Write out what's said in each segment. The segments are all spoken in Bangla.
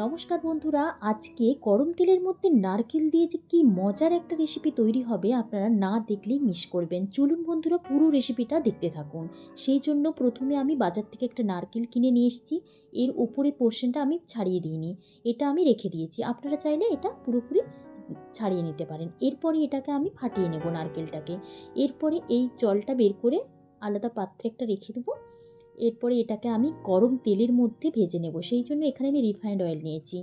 নমস্কার বন্ধুরা, আজকে গরম তেলের মধ্যে নারকেল দিয়ে যে কী মজার একটা রেসিপি তৈরি হবে আপনারা না দেখলেই মিস করবেন। চলুন বন্ধুরা, পুরো রেসিপিটা দেখতে থাকুন। সেই জন্য প্রথমে আমি বাজার থেকে একটা নারকেল কিনে নিয়ে এসেছি। এর ওপরে পোর্শনটা আমি ছাড়িয়ে দিইনি। এটা আমি রেখে দিয়েছি। আপনারা চাইলে এটা পুরোপুরি ছাড়িয়ে নিতে পারেন। এরপরে এটাকে আমি ফাটিয়ে নেব নারকেলটাকে। এরপরে এই জলটা বের করে আলাদা পাত্রে একটা রেখে দেবো। এরপরে এটাকে আমি গরম তেলের মধ্যে ভেজে নেব। সেই জন্য এখানে আমি রিফাইন্ড অয়েল নিয়েছি।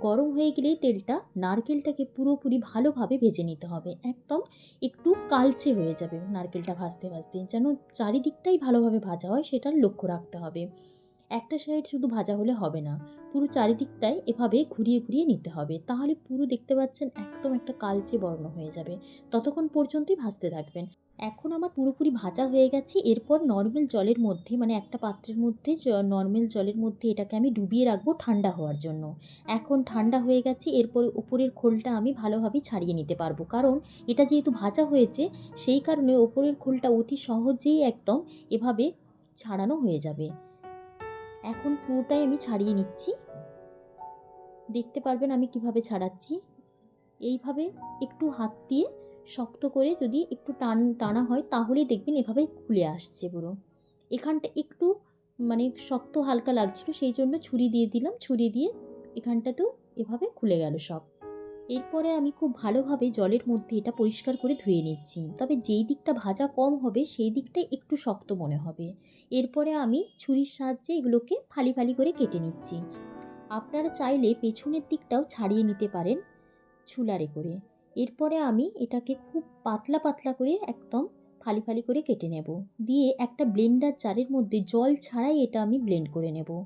গরম হয়ে গেলেই তেলটা, নারকেলটাকে পুরোপুরি ভালোভাবে ভেজে নিতে হবে। একদম একটু কালচে হয়ে যাবে নারকেলটা ভাজতে ভাজতে। যেন চারিদিকটাই ভালোভাবে ভাজা হয় সেটার লক্ষ্য রাখতে হবে। একটা সাইড শুধু ভাজা হলে হবে না, পুরো চারিদিকটাই এভাবে ঘুরিয়ে ঘুরিয়ে নিতে হবে। তাহলে পুরো দেখতে পাচ্ছেন একদম একটা কালচে বর্ণ হয়ে যাবে। ততক্ষণ পর্যন্তই ভাজতে থাকবেন। এখন আমার পুরোপুরি ভাজা হয়ে গেছে। এরপর নর্মাল জলের মধ্যে মানে একটা পাত্রের মধ্যে নর্মাল জলের মধ্যে এটাকে আমি ডুবিয়ে রাখব ঠান্ডা হওয়ার জন্য। এখন ঠান্ডা হয়ে গেছে, এরপরে ওপরের খোলটা আমি ভালোভাবে ছাড়িয়ে নিতে পারব। কারণ এটা যেহেতু ভাজা হয়েছে, সেই কারণে ওপরের খোলটা অতি সহজেই একদম এভাবে ছাড়ানো হয়ে যাবে। এখন পুরোটাই আমি ছাড়িয়ে নিচ্ছি। দেখতে পারবেন আমি কীভাবে ছাড়াচ্ছি। এইভাবে একটু হাত দিয়ে শক্ত করে যদি একটু টান, টানা হয় তাহলেই দেখবেন এভাবে খুলে আসছে পুরো। এখানটা একটু মানে শক্ত হালকা লাগছিল, সেই জন্য ছুরি দিয়ে দিলাম। ছুরি দিয়ে এখানটাতেও এভাবে খুলে গেল সব। এরপরে আমি খুব ভালোভাবে জলের মধ্যে এটা পরিষ্কার করে ধুয়ে নিচ্ছি। তবে যেই দিকটা ভাজা কম হবে, সেই দিকটাই একটু শক্ত মনে হবে। এরপরে আমি ছুরির সাহায্যে এগুলোকে ফালি ফালি করে কেটে নিচ্ছি। আপনারা চাইলে পেছনের দিকটাও ছাড়িয়ে নিতে পারেন ছুলারে করে। এরপরে আমি এটাকে খুব পাতলা পাতলা করে একদম ফালি ফালি করে কেটে নেব। দিয়ে একটা ব্লেন্ডার জারের মধ্যে জল ছাড়াই এটা আমি ব্লেন্ড করে নেব।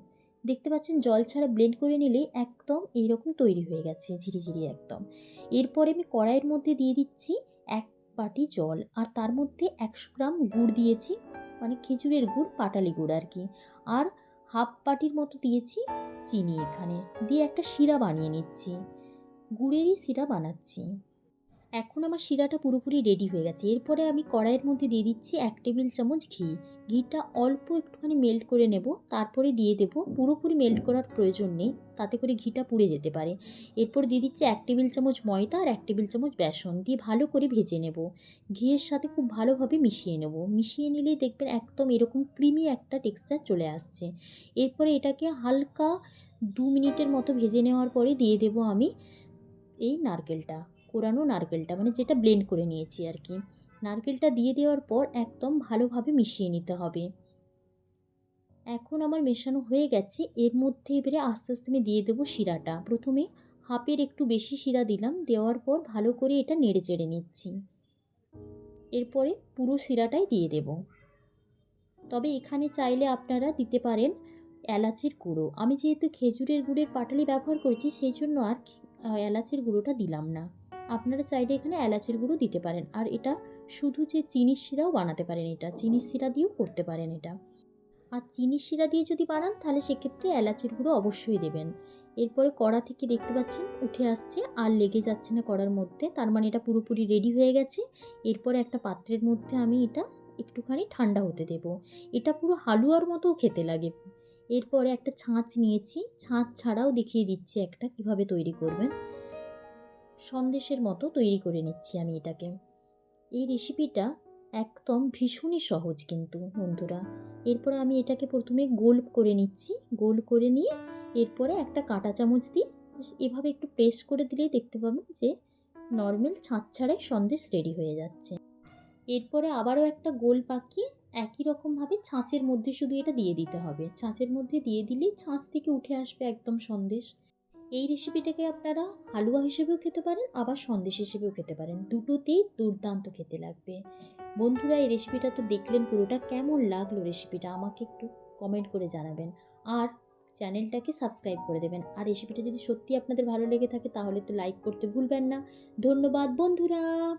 দেখতে পাচ্ছেন, জল ছাড়া ব্লেন্ড করে নিলে একদম এইরকম তৈরি হয়ে গেছে, ঝিরিঝিরি একদম। এরপরে আমি কড়াইয়ের মধ্যে দিয়ে দিচ্ছি এক বাটি জল, আর তার মধ্যে একশো গ্রাম গুড় দিয়েছি মানে খেজুরের গুড়, পাটালি গুড় আর কি। আর হাফ বাটির মতো দিয়েছি চিনি এখানে, দিয়ে একটা শিরা বানিয়ে নিচ্ছি, গুড়েরই শিরা বানাচ্ছি। এখন আমার শিরাটা পুরোপুরি রেডি হয়ে গেছে। এরপরে আমি কড়াইয়ের মধ্যে দিয়ে দিচ্ছি এক টেবিল চামচ ঘি। ঘিটা অল্প একটুখানি মেল্ট করে নেব, তারপরে দিয়ে দেব পুরোপুরি মেল্ট করার প্রয়োজন নেই, তাতে করে ঘিটা পুড়ে যেতে পারে। এরপর দিয়ে দিচ্ছি এক টেবিল চামচ ময়দা আর এক টেবিল চামচ বেসন, দিয়ে ভালো করে ভেজে নেব। ঘিয়ের সাথে খুব ভালোভাবে মিশিয়ে নেব। মিশিয়ে নিলেই দেখবেন একদম এরকম ক্রিমি একটা টেক্সচার চলে আসছে। এরপরে এটাকে হালকা দু মিনিটের মতো ভেজে নেওয়ার পরে দিয়ে দেব আমি এই নারকেলটা। কোরানো নারকেলটা মানে যেটা ব্লেন্ড করে নিয়েছি আর কি নারকেলটা দিয়ে দেওয়ার পর একদম ভালোভাবে মিশিয়ে নিতে হবে। এখন আমার মেশানো হয়ে গেছে, এর মধ্যে এবারে আস্তে আস্তে আমি দিয়ে দেবো শিরাটা। প্রথমে হাফের একটু বেশি শিরা দিলাম, দেওয়ার পর ভালো করে এটা নেড়ে চেড়ে নিচ্ছি। এরপরে পুরো শিরাটাই দিয়ে দেব। তবে এখানে চাইলে আপনারা দিতে পারেন এলাচের গুঁড়ো। আমি যেহেতু খেজুরের গুড়ের পাটালি ব্যবহার করেছি, সেই জন্য আর এলাচের গুঁড়োটা দিলাম না। আপনারা চাইলে এখানে এলাচের গুঁড়ো দিতে পারেন। আর এটা শুধু যে চিনির শিরাও বানাতে পারেন এটা চিনির শিরা দিয়েও করতে পারেন এটা। আর চিনির শিরা দিয়ে যদি বানান, তাহলে সেক্ষেত্রে এলাচের গুঁড়ো অবশ্যই দেবেন। এরপরে কড়া থেকে দেখতে পাচ্ছেন, উঠে আসছে আর লেগে যাচ্ছে না কড়ার মধ্যে। তার মানে এটা পুরোপুরি রেডি হয়ে গেছে। এরপরে একটা পাত্রের মধ্যে আমি এটা একটুখানি ঠান্ডা হতে দেব। এটা পুরো হালুয়ার মতো খেতে লাগে। এরপরে একটা ছাঁচ নিয়েছি। ছাঁচ ছাড়াও দেখিয়ে দিচ্ছি একটা কীভাবে তৈরি করবেন। সন্দেশের মতো তৈরি করে নিচ্ছি আমি এটাকে। এই রেসিপিটা একদম ভীষণই সহজ কিন্তু, বন্ধুরা। এরপরে আমি এটাকে প্রথমে গোল করে নিচ্ছি। গোল করে নিয়ে এরপরে একটা কাঁটা চামচ দিয়ে এভাবে একটু প্রেস করে দিলেই দেখতে পাবেন যে নর্মাল ছাঁচ ছাড়াই সন্দেশ রেডি হয়ে যাচ্ছে। এরপরে আবারও একটা গোল পাকিয়ে একই রকমভাবে ছাঁচের মধ্যে শুধু এটা দিয়ে দিতে হবে। ছাঁচের মধ্যে দিয়ে দিলেই ছাঁচ থেকে উঠে আসবে একদম সন্দেশ। এই রেসিপিটাকে আপনারা হালুয়া হিসেবেও খেতে পারেন, আবার সন্দেশ হিসেবেও খেতে পারেন। দুটোতেই দুর্দান্ত খেতে লাগবে। বন্ধুরা, এই রেসিপিটা তো দেখলেন পুরোটা। কেমন লাগল রেসিপিটা আমাকে একটু কমেন্ট করে জানাবেন। আর চ্যানেলটাকে সাবস্ক্রাইব করে দেবেন। আর রেসিপিটা যদি সত্যি আপনাদের ভালো লেগে থাকে, তাহলে তো লাইক করতে ভুলবেন না। ধন্যবাদ, বন্ধুরা!